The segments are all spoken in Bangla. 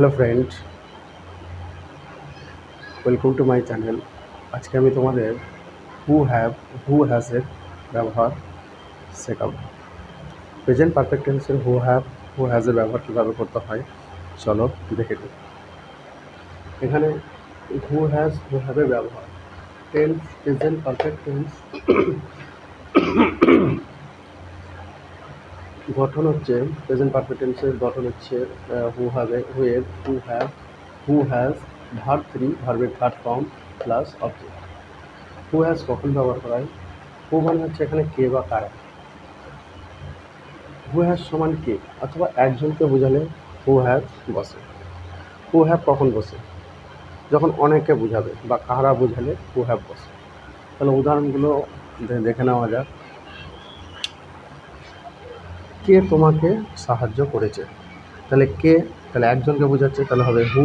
Hello friend welcome to my channel আজকে আমি তোমাদের হু হ্যাভ হু হ্যাজের ব্যবহার শেখাবো। প্রেজেন্ট পারফেক্ট টেন্সের হু হ্যাভ হু হ্যাজের ব্যবহার কীভাবে করতে হয়, চলো দেখে নিই। এখানে হু হ্যাজ হু হ্যাভের ব্যবহার। টেন্স প্রেজেন্ট পারফেক্ট টেন্স গঠন হচ্ছে প্রেজেন্ট পারফেক্ট টেন্সের গঠন হচ্ছে হু হ্যাভে হু এর who have who has verb three ভার্বের third form plus object who has কখন ব্যবহার করা হয়? হু মানে হচ্ছে এখানে কে বা কারা। হু হ্যাজ সমান কে, অথবা একজনকে বোঝালে হু হ্যাজ বসে। হু হ্যাভ কখন বসে? যখন অনেকে বোঝাবে বা কারা বোঝালে হু হ্যাভ বসে। তাহলে উদাহরণগুলো দেখে নেওয়া যাক। কে তোমাকে সাহায্য করেছে? তাহলে কে? তাহলে একজনকে বোঝাচ্ছে, তাহলে হবে হু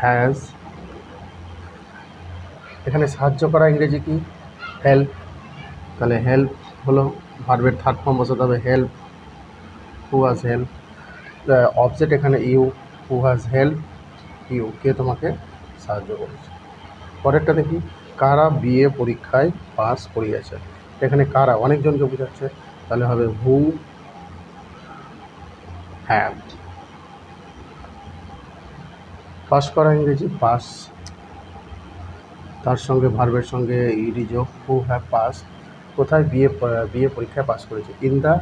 হ্যাজ এখানে সাহায্য করা ইংরেজি কি? হেল্প তাহলে হেল্প হলো ভার্বের থার্ড ফর্ম বসাতে হবে help who has help object এখানে you who has help you কে তোমাকে সাহায্য করেছে। পরেরটা দেখি, কারা বিএ পরীক্ষায় পাস করিয়েছে? এখানে কারা, অনেকজনকে বোঝাচ্ছে তাহলে হবে হু হ্যাভ পাস করা ইংরেজি পাস তার সঙ্গে ভার্বের সঙ্গে ইডি যোগ হু হ্যাভ পাস কোথায় বিএ বিএ পরীক্ষায় পাস করেছে? In the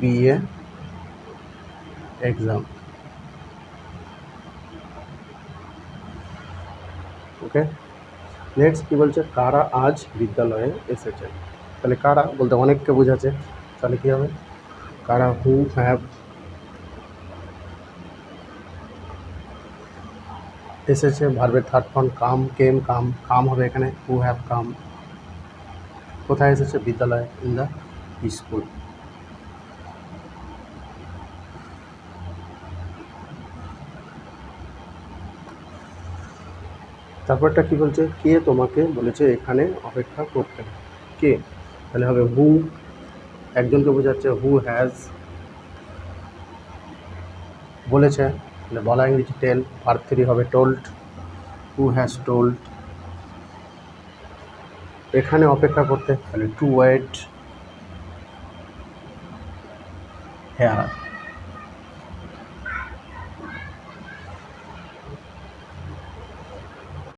BA exam okay next কী বলছে? কারা আজ বিদ্যালয়ে এসেছে? তাহলে কারা? বলতে অনেককে বোঝাচ্ছে। তাহলে কী হবে? কারা হু হ্যাভ এসেছে? ভার্বের থার্ড ফর্ম কাম, কেম, কাম কাম হবে এখানে। হু হ্যাভ কাম কোথায় এসেছে? বিদ্যালয়ে ইন দ্য স্কুল তারপরটা কি বলছে? কে তোমাকে বলেছে এখানে অপেক্ষা করতে? কে? তাহলে হবে হু একজনকে বোঝাচ্ছে হু হ্যাজ বলেছে। তাহলে বলা ইংরেজি টেল ভার্ব থ্রি হবে টোল্ড হু হ্যাজ টোল্ড এখানে অপেক্ষা করতে, তাহলে টু ওয়েট হেয়ার